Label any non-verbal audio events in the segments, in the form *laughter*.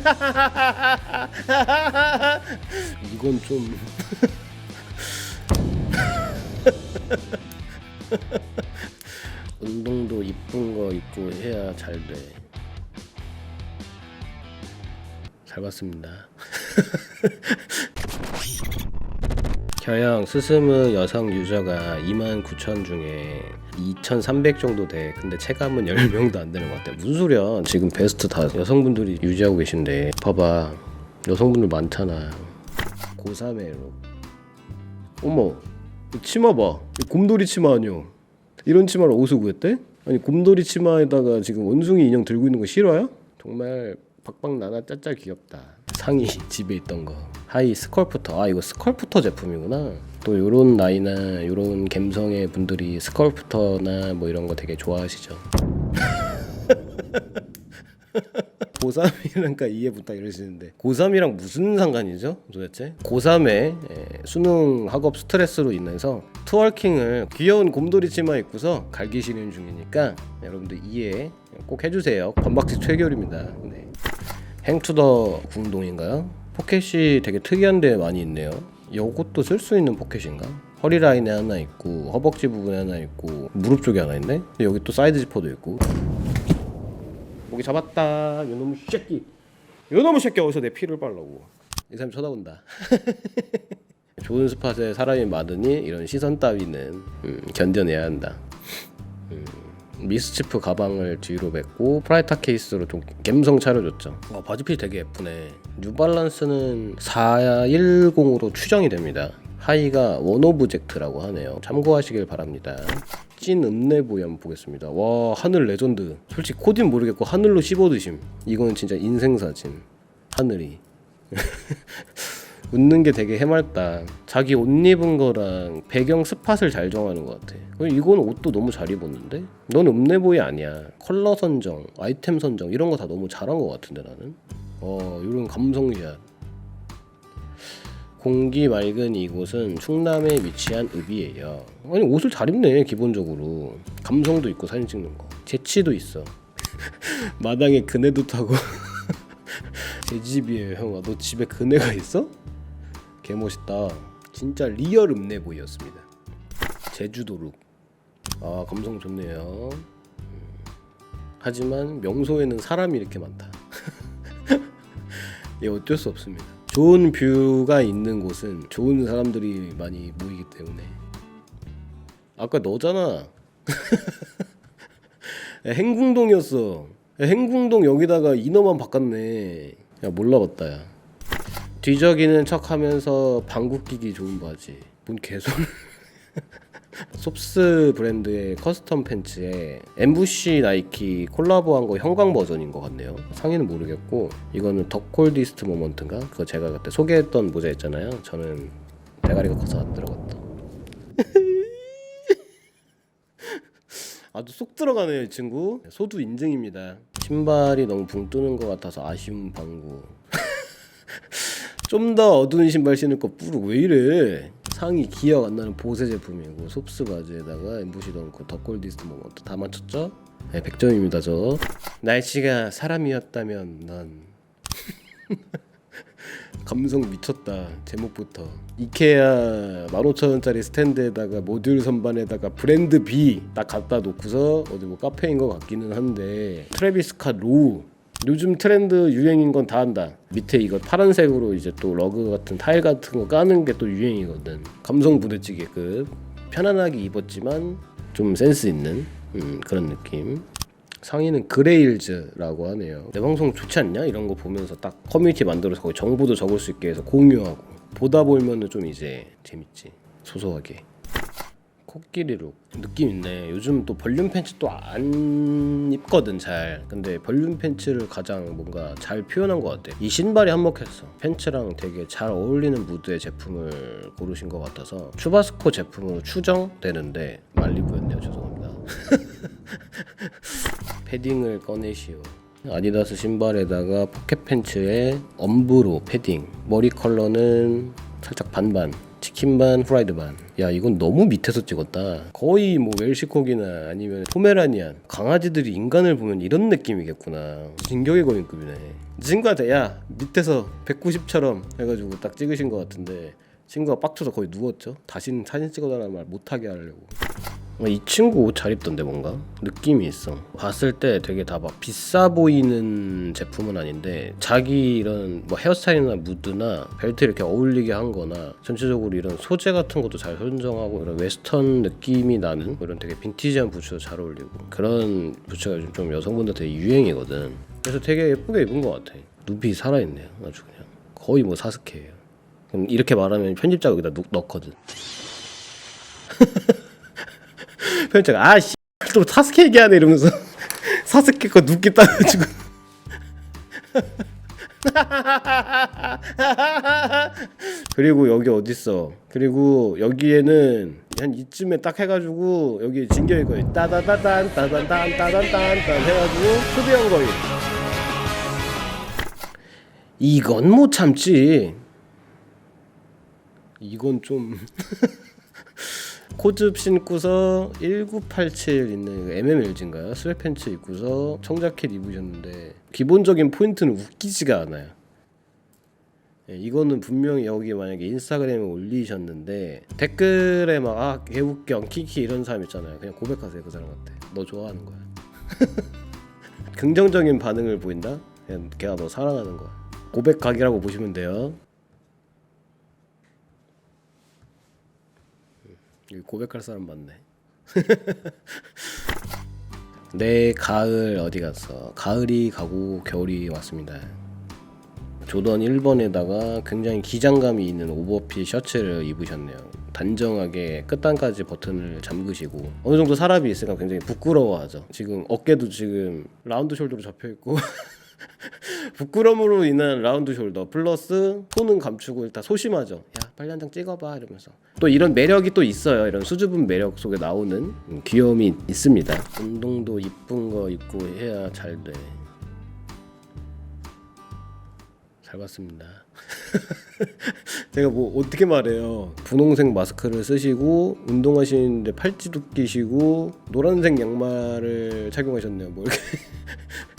*laughs* 이건 좀 *laughs* 운동도 이쁜 거 입고 해야 잘 돼. 잘 봤습니다. *laughs* 겨양 스스무 여성 유저가 29,000 중에 2,300 정도 돼. 근데 체감은 10명도 안 되는 것 같아. 무슨 소리야? 지금 베스트 다 여성분들이 유지하고 계신데. 봐봐. 여성분들 많잖아. 고3애로. 어머. 이 치마 봐. 이 곰돌이 치마 아니요. 이런 치마를 어디서 구했대? 아니 곰돌이 치마에다가 지금 원숭이 인형 들고 있는 거 실화야? 정말 박박 나나 짜짜 귀엽다. 상의 *laughs* 집에 있던 거. 하이 스컬프터. 아 이거 스컬프터 제품이구나. 또 요런 나이나 요런 감성의 분들이 스컬프터나 뭐 이런 거 되게 좋아하시죠. *laughs* 고3이랑까 이해 부탁 이러시는데 고3이랑 무슨 상관이죠 도대체? 고3에 수능 학업 스트레스로 인해서 트월킹을 귀여운 곰돌이 치마 입고서 갈기 시는 중이니까 여러분들 이해 꼭 해주세요 건박지 최결입니다 네. 행투더 궁동인가요? 포켓이 되게 특이한 데 많이 있네요. 요것도 쓸 수 있는 포켓인가? 허리 라인에 하나 있고 허벅지 부분에 하나 있고 무릎 쪽에 하나 있네? 여기 또 사이드 지퍼도 있고. 목이 잡았다. 요놈의 새끼. 요놈의 새끼 어디서 내 피를 빨라고. 이 사람 쳐다본다. *laughs* 좋은 스팟에 사람이 많으니 이런 시선 따위는 음, 견뎌내야 한다. 음, 미스치프 가방을 뒤로 뱉고 프라이타 케이스로 좀 감성 차려줬죠. 와 바지핏 되게 예쁘네. 뉴발란스는 410으로 추정이 됩니다. 하이가 원오브젝트라고 하네요. 참고하시길 바랍니다. 찐 읍내보이 한번 보겠습니다. 와 하늘 레전드. 솔직히 코딘 모르겠고 하늘로 씹어드심. 이거는 진짜 인생사진. 하늘이 *laughs* 웃는 게 되게 해맑다. 자기 옷 입은 거랑 배경 스팟을 잘 정하는 것 같아. 이건 옷도 너무 잘 입었는데? 넌 읍내보이 아니야. 컬러 선정, 아이템 선정 이런 거 다 너무 잘한 것 같은데 나는. 어, 이런 감성샷. 공기 맑은 이곳은 충남에 위치한 읍이에요. 아니 옷을 잘 입네 기본적으로. 감성도 있고 사진 찍는 거. 재치도 있어. *laughs* 마당에 그네도 타고. *laughs* 제 집이에요 형아. 너 집에 그네가 있어? 개 멋있다. 진짜 리얼 읍내 보이였습니다. 제주도 룩. 아 감성 좋네요. 음. 하지만 명소에는 사람이 이렇게 많다. *laughs* 예 어쩔 수 없습니다. 좋은 뷰가 있는 곳은 좋은 사람들이 많이 모이기 때문에. 아까 너잖아. 야, *laughs* 행궁동이었어. 야, 행궁동 여기다가 인어만 바꿨네. 야 몰라봤다 야. 뒤적이는 척하면서 방귀 끼기 좋은 바지. 뭔 개소리. *laughs* 솝스 브랜드의 커스텀 팬츠에 엠부시 나이키 콜라보한 거 형광 버전인 것 같네요. 상의는 모르겠고 이거는 덕콜디스트 모먼트인가? 그거 제가 그때 소개했던 모자 있잖아요. 저는 대가리가 커서 안 들어갔다. *laughs* 아주 쏙 들어가네요 이 친구. 소두 인증입니다. 신발이 너무 붕 뜨는 것 같아서 아쉬운 방구. 좀 더 어두운 신발 신을 거 뿌르 왜 이래? 상이 기억 안 나는 보세 제품이고 솝스 바지에다가 엠보시 넣고 덕골디스트 모먼트 다 맞췄죠? 네, 100점입니다 저. 날씨가 사람이었다면 넌 *laughs* 감성 미쳤다 제목부터 이케아 15,000원짜리 스탠드에다가 모듈 선반에다가 브랜드 B 딱 갖다 놓고서 어디 뭐 카페인 것 같기는 한데 트래비스 카 로우 요즘 트렌드 유행인 건 다 한다. 밑에 이거 파란색으로 이제 또 러그 같은 타일 같은 거 까는 게 또 유행이거든. 감성 부대찌개급. 편안하게 입었지만 좀 센스 있는 음, 그런 느낌. 상의는 그레일즈라고 하네요. 내 방송 좋지 않냐? 이런 거 보면서 딱 커뮤니티 만들어서 거기 정보도 적을 수 있게 해서 공유하고 보다 보면은 좀 이제 재밌지. 소소하게. 코끼리 룩 느낌 있네. 요즘 또 볼륨 팬츠 또 안 입거든 잘. 근데 볼륨 팬츠를 가장 뭔가 잘 표현한 것 같아. 이 신발이 한몫했어. 팬츠랑 되게 잘 어울리는 무드의 제품을 고르신 것 같아서 추바스코 제품으로 추정되는데 말리부였네요. 죄송합니다. *laughs* 패딩을 꺼내시오. 아디다스 신발에다가 포켓 팬츠에 엄브로 패딩. 머리 컬러는 살짝 반반. 치킨 반 프라이드 반 야 이건 너무 밑에서 찍었다. 거의 뭐 웰시콕이나 아니면 포메라니안 강아지들이 인간을 보면 이런 느낌이겠구나. 진격의 거인급이네. 친구한테 야 밑에서 190처럼 해가지고 딱 찍으신 것 같은데 친구가 빡쳐서 거의 누웠죠? 다시는 사진 찍어달라는 말 못하게 하려고. 어, 이 친구 옷 잘 입던데 뭔가 느낌이 있어. 봤을 때 되게 다 막 비싸 보이는 제품은 아닌데 자기 이런 뭐 헤어스타일이나 무드나 벨트 이렇게 어울리게 한 거나 전체적으로 이런 소재 같은 것도 잘 선정하고 이런 웨스턴 느낌이 나는 뭐 이런 되게 빈티지한 부츠도 잘 어울리고 그런 부츠가 요즘 좀 여성분들한테 유행이거든. 그래서 되게 예쁘게 입은 것 같아. 눕이 살아있네요 아주 그냥. 거의 뭐 사스케예요. 그럼 이렇게 말하면 편집자 여기다 넣, 넣거든 *laughs* 편집자가 아 씨 또 사스케 얘기하네 이러면서. *laughs* 사스케 거 눕기 따가지고. *laughs* 그리고 여기 어딨어? 그리고 여기에는 한 이쯤에 딱 해가지고 여기 진격의 거인 따다다단 따단단 따단단 딴 해가지고 초대형 거인 이건 못 참지. 이건 좀 *laughs* 코즈 신고서 1987 있는 그 MMLG인가요? 스웨팬츠 입고서 청자켓 입으셨는데 기본적인 포인트는 웃기지가 않아요. 예, 이거는 분명히 여기 만약에 인스타그램에 올리셨는데 댓글에 막 아 개웃겨 키키 이런 사람 있잖아요. 그냥 고백하세요 그 사람한테. 너 좋아하는 거야. *laughs* 긍정적인 반응을 보인다? 그냥 걔가 너 사랑하는 거야. 고백 각이라고 보시면 돼요. 여기 고백할 사람 많네. *laughs* 내 가을 어디 갔어? 가을이 가고 겨울이 왔습니다. 조던 1번에다가 굉장히 기장감이 있는 오버핏 셔츠를 입으셨네요. 단정하게 끝단까지 버튼을 잠그시고 어느 정도 사람이 있으니까 굉장히 부끄러워하죠. 지금 어깨도 지금 라운드 숄더로 잡혀 있고 *laughs* 부끄러움으로 인한 라운드 숄더 플러스 손은 감추고 일단 소심하죠. 야 빨리 한 장 찍어봐 이러면서 또 이런 매력이 또 있어요. 이런 수줍은 매력 속에 나오는 음, 귀여움이 있습니다. 운동도 이쁜 거 입고 해야 잘 돼. 잘 봤습니다. *laughs* 제가 뭐 어떻게 말해요? 분홍색 마스크를 쓰시고 운동하시는데 팔찌도 끼시고 노란색 양말을 착용하셨네요. 뭐 이렇게 *laughs*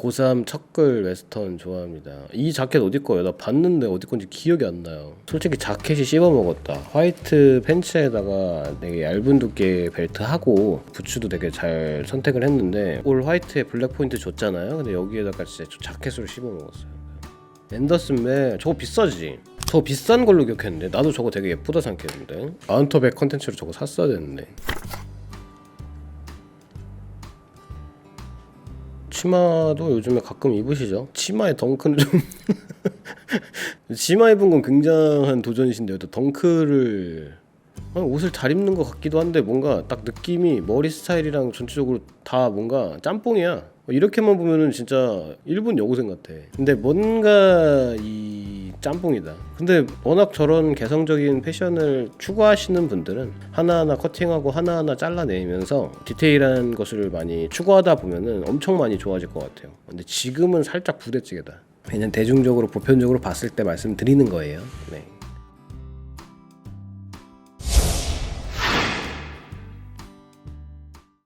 고3 첫글 웨스턴 좋아합니다. 이 자켓 어디 거예요? 나 봤는데 어디 건지 기억이 안 나요. 솔직히 자켓이 씹어 먹었다. 화이트 팬츠에다가 되게 얇은 두께 벨트 하고 부츠도 되게 잘 선택을 했는데 올 화이트에 블랙 포인트 줬잖아요. 근데 여기에다가 진짜 저 자켓으로 씹어 먹었어요. 앤더슨 멜 저거 비싸지? 저 비싼 걸로 기억했는데 나도 저거 되게 예쁘다 생각했는데 아웃터백 컨텐츠로 저거 샀어야 됐는데 치마도 요즘에 가끔 입으시죠? 치마의 덩크는 좀 *laughs* 치마 입은 건 굉장한 도전이신데요. 또 덩크를 옷을 잘 입는 것 같기도 한데 뭔가 딱 느낌이 머리 스타일이랑 전체적으로 다 뭔가 짬뽕이야. 이렇게만 보면은 진짜 일본 여고생 같아. 근데 뭔가 이 짬뽕이다. 근데 워낙 저런 개성적인 패션을 추구하시는 분들은 하나하나 커팅하고 하나하나 잘라내면서 디테일한 것을 많이 추구하다 보면은 엄청 많이 좋아질 것 같아요. 근데 지금은 살짝 부대찌개다. 그냥 대중적으로 보편적으로 봤을 때 말씀드리는 거예요. 네.